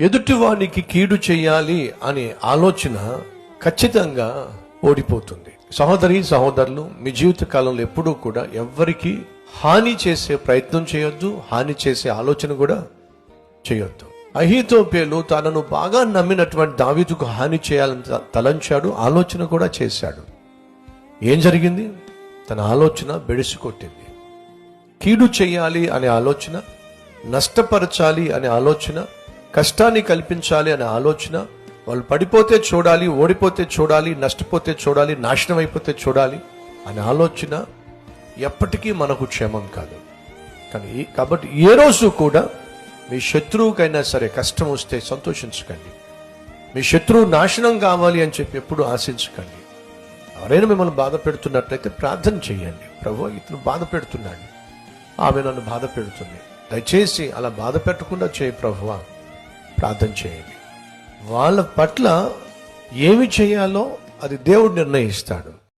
ఎదుటివానికి కీడు చేయాలి అనే ఆలోచన ఖచ్చితంగా ఓడిపోతుంది. సహోదరి సహోదరులు మీ జీవిత కాలంలో ఎప్పుడూ కూడా ఎవ్వరికి హాని చేసే ప్రయత్నం చేయొద్దు హాని చేసే ఆలోచన కూడా చేయొద్దు. అహితోపేలు తనను బాగా నమ్మినటువంటి దావీదుకు హాని చేయాలని తలంచాడు ఆలోచన కూడా చేశాడు. ఏం జరిగింది? తన ఆలోచన బెడిసికొట్టింది. కీడు చేయాలి అనే ఆలోచన నష్టపరచాలి అనే ఆలోచన కష్టాన్ని కల్పించాలి అనే ఆలోచన వాళ్ళు పడిపోతే చూడాలి ఓడిపోతే చూడాలి నష్టపోతే చూడాలి నాశనం అయిపోతే చూడాలి అనే ఆలోచన ఎప్పటికీ మనకు క్షేమం కాదు. కానీ కాబట్టి ఏ రోజు కూడా మీ శత్రువుకైనా సరే కష్టం వస్తే సంతోషించకండి. మీ శత్రువు నాశనం కావాలి అని చెప్పి ఎప్పుడు ఆశించకండి. ఎవరైనా మిమ్మల్ని బాధ పెడుతున్నట్లయితే ప్రార్థన చేయండి. ప్రభు ఇతను బాధ పెడుతున్నాడు. ఆమె నన్ను బాధ పెడుతుంది. దయచేసి అలా బాధ పెట్టకుండా చేయి ప్రభువా. ప్రార్థన చేయండి. వాళ్ళ పట్ల ఏమి చేయాలో అది దేవుడు నిర్ణయిస్తాడు.